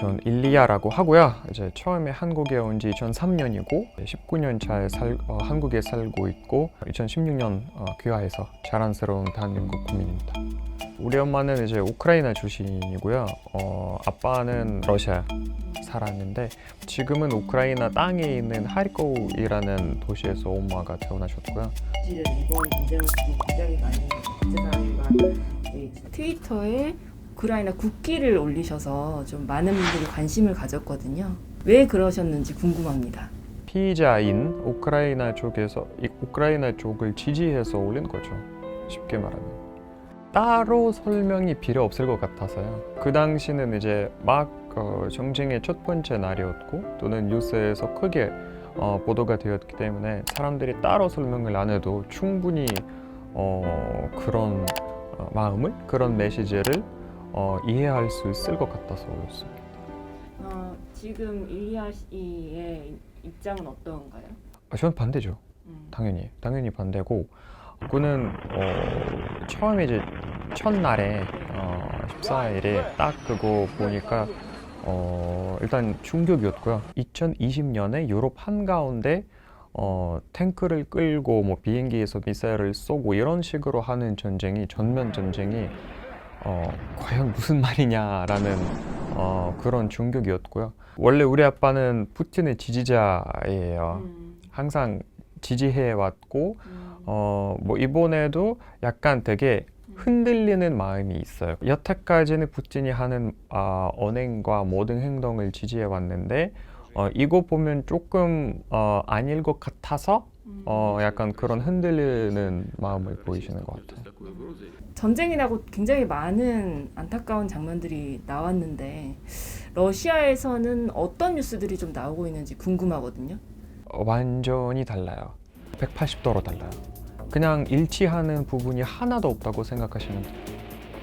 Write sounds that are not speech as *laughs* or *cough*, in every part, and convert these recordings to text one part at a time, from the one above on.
전 일리아라고 하고요. 이제 처음에 한국에 온 지 2003년이고 19년 차에 살, 어, 한국에 살고 있고 2016년 어, 귀화해서 자랑스러운 대한민국 국민입니다. 우리 엄마는 이제 우크라이나 출신이고요. 어, 아빠는 러시아 살았는데 지금은 우크라이나 땅에 있는 하리코우이라는 도시에서 엄마가 태어나셨고요. 이번 굉장히 많은 국제사회가 이 트위터에 우크라이나 국기를 올리셔서 좀 많은 분들이 관심을 가졌거든요. 왜 그러셨는지 궁금합니다. 피의자인 우크라이나 쪽에서 이 우크라이나 쪽을 지지해서 올린 거죠. 쉽게 말하면 따로 설명이 필요 없을 것 같아서요. 그 당시는 이제 막 어, 정쟁의 첫 번째 날이었고 또는 뉴스에서 크게 어, 보도가 되었기 때문에 사람들이 따로 설명을 안 해도 충분히 어, 그런 어, 마음을 그런 메시지를 어, 이해할 수 있을 것 같아서 올렸습니다. 어, 지금 일리아 씨의 입장은 어떤가요? 아, 저는 반대죠. 음. 당연히 당연히 반대고 그는 어, 처음에 이제 첫날에 어, 14일에 딱 그거 보니까 어, 일단 충격이었고요. 2020년에 유럽 한가운데 어, 탱크를 끌고 뭐 비행기에서 미사일을 쏘고 이런 식으로 하는 전쟁이 전면 전쟁이 어, 과연 무슨 말이냐라는 어, 그런 충격이었고요. 원래 우리 아빠는 푸틴의 지지자예요. 음. 항상 지지해 왔고 음. 어 뭐 이번에도 약간 되게 흔들리는 마음이 있어요. 여태까지는 푸틴이 하는 아, 언행과 모든 행동을 지지해 왔는데 어, 이거 보면 조금 어, 아닐 것 같아서 음. 어, 약간 그런 흔들리는 마음을 보이시는 것 같아요. 전쟁이 나고 굉장히 많은 안타까운 장면들이 나왔는데 러시아에서는 어떤 뉴스들이 좀 나오고 있는지 궁금하거든요. 어, 완전히 달라요. 180도로 달라요. 그냥 일치하는 부분이 하나도 없다고 생각하시면 돼요.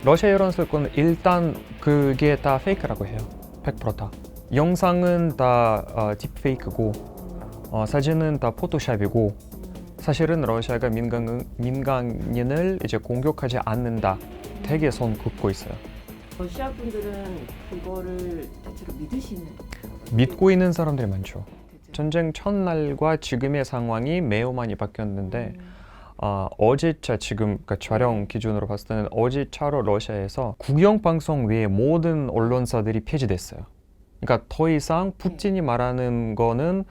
러시아 여론설거는 일단 그게 다 페이크라고 해요. 100%다. 영상은 다 어, 딥페이크고 어, 사진은 다 포토샵이고 사실은 러시아가 민간, 민간인을 이제 공격하지 않는다. 되게 손 긋고 있어요. 러시아 분들은 그거를 대체로 믿으시는 믿고 있는 사람들이 많죠. 전쟁 첫날과 지금의 상황이 매우 많이 바뀌었는데 음. 아, 어제차 지금 그러니까 촬영 기준으로 봤을 때는 어제차로 러시아에서 국영 방송 외에 모든 언론사들이 폐지됐어요. 그러니까 더 이상 푸틴이 말하는 거는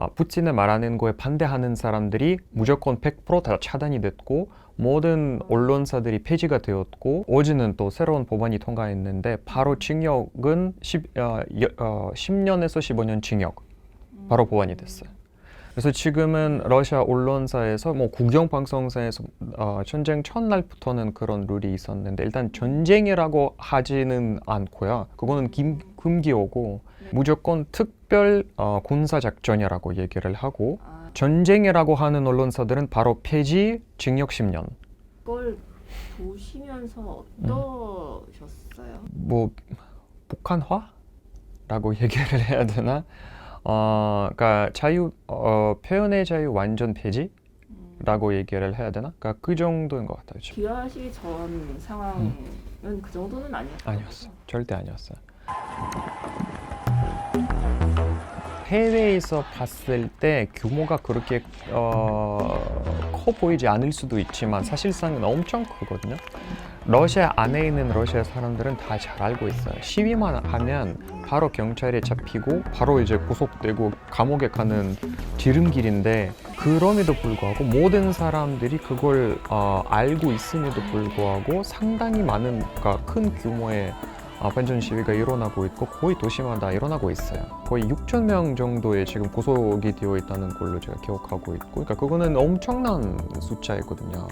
아, 푸틴이 말하는 거에 반대하는 사람들이 무조건 100%다 차단이 됐고 모든 언론사들이 폐지가 되었고 어제는 또 새로운 법안이 통과했는데 바로 징역은 10, 어, 여- 어, 10년에서 15년 징역 바로 보완이 됐어요. 그래서 지금은 러시아 언론사에서 뭐 국영 방송사에서 어, 전쟁 첫날부터는 그런 룰이 있었는데 일단 전쟁이라고 하지는 않고요. 그거는 김, 금기어고 무조건 특별 어, 군사 작전이라고 얘기를 하고 아, 전쟁이라고 하는 언론사들은 바로 폐지, 징역 10년. 그걸 보시면서 어떠셨어요? 뭐 북한화라고 *laughs* 얘기를 해야 되나? 어, 그러니까 자유 어, 표현의 자유 완전 폐지 라고 얘기를 해야 되나? 그러니까 그 정도인 것 같아요. 지금. 귀화하시기 전 상황은 그 정도는 아니었어요. 아니었어, 절대 아니었어요. 해외에서 봤을 때 규모가 그렇게 어, 커 보이지 않을 수도 있지만 사실상은 엄청 크거든요. 러시아 안에 있는 러시아 사람들은 다 잘 알고 있어요. 시위만 하면 바로 경찰에 잡히고 바로 이제 구속되고 감옥에 가는 지름길인데 그럼에도 불구하고 모든 사람들이 그걸 어, 알고 있음에도 불구하고 상당히 많은 그러니까 큰 규모의 아, 반전 시위가 일어나고 있고 거의 도시마다 일어나고 있어요. 거의 6천 명 정도의 지금 구속이 되어 있다는 걸로 제가 기억하고 있고, 그러니까 그거는 엄청난 숫자이거든요.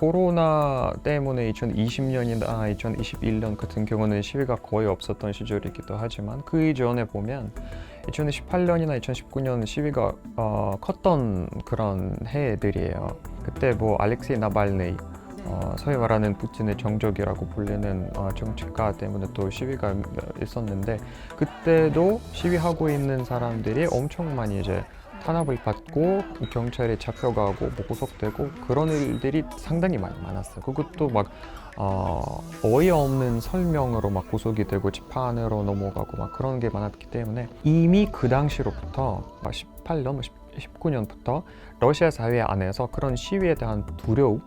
코로나 때문에 2020년이나 2021년 같은 경우는 시위가 거의 없었던 시절이기도 하지만 그 이전에 보면 2018년이나 2019년 시위가 어, 컸던 그런 해들이에요. 그때 뭐 알렉세이 나발네이 어, 소위 말하는 푸틴의 정적이라고 불리는 어, 정치가 때문에 또 시위가 있었는데 그때도 시위하고 있는 사람들이 엄청 많이 이제 탄압을 받고 경찰에 잡혀가고 뭐 구속되고 그런 일들이 상당히 많이 많았어요. 그것도 막 어, 어이없는 설명으로 막 구속이 되고 재판으로 넘어가고 막 그런 게 많았기 때문에 이미 그 당시로부터 18년, 19년부터 러시아 사회 안에서 그런 시위에 대한 두려움,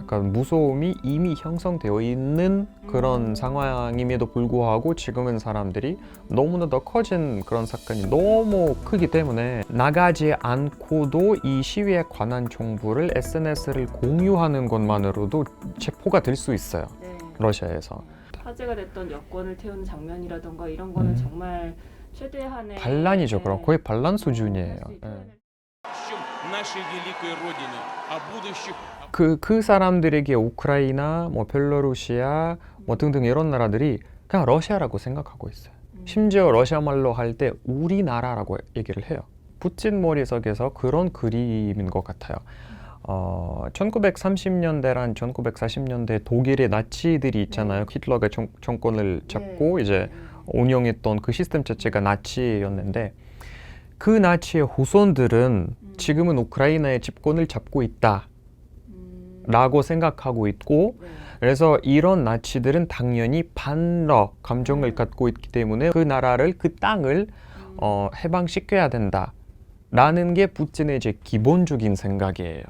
약간 무서움이 이미 형성되어 있는 그런 음. 상황임에도 불구하고 지금은 사람들이 너무나 더 커진 그런 사건이 너무 크기 때문에 나가지 않고도 이 시위에 관한 정보를 SNS를 공유하는 것만으로도 체포가 될 수 있어요. 네. 러시아에서 화제가 됐던 여권을 태우는 장면이라던가 이런 거는 음. 정말 최대한의 반란이죠. 네. 그럼 거의 반란 수준이에요. 그, 그 사람들에게 우크라이나, 뭐 벨로루시아, 뭐 등등 이런 나라들이 그냥 러시아라고 생각하고 있어요. 음. 심지어 러시아 말로 할 때 우리나라라고 얘기를 해요. 푸틴 머릿속에서 그런 그림인 것 같아요. 어, 1930년대란 1940년대 독일의 나치들이 있잖아요. 히틀러가 정, 정권을 잡고 네. 이제 운영했던 그 시스템 자체가 나치였는데 그 나치의 후손들은 음. 지금은 우크라이나의 집권을 잡고 있다 라고 음. 생각하고 있고 네. 그래서 이런 나치들은 당연히 반러 감정을 음. 갖고 있기 때문에 그 나라를 그 땅을 음. 어, 해방시켜야 된다 라는 게 푸틴의 이제 기본적인 생각이에요.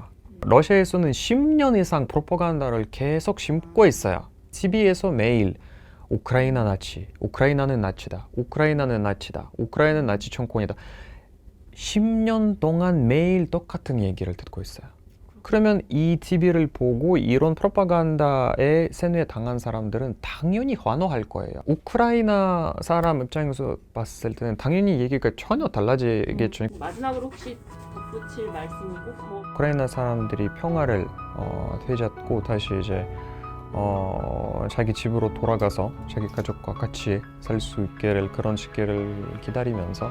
러시아에서는 10년 이상 프로파간다를 계속 심고 있어요. TV에서 매일 우크라이나 나치, 우크라이나는 나치다, 우크라이나는 나치다, 우크라이나는 나치 정권이다. 10년 동안 매일 똑같은 얘기를 듣고 있어요. 그러면 이 TV를 보고 이런 프로파간다에 세뇌 당한 사람들은 당연히 환호할 거예요. 우크라이나 사람 입장에서 봤을 때는 당연히 얘기가 전혀 달라지겠죠. 음. 마지막으로 혹시 덧붙일 말씀이 꼭뭐 우크라이나 사람들이 평화를 어, 되찾고 다시 이제 어, 자기 집으로 돌아가서 자기 가족과 같이 살 수 있기를 그런 시기를 기다리면서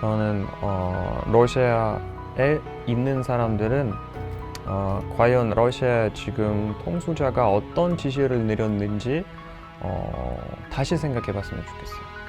저는 어, 러시아에 있는 사람들은 어, 과연 러시아 지금 통수자가 어떤 지시를 내렸는지 어, 다시 생각해 봤으면 좋겠어요.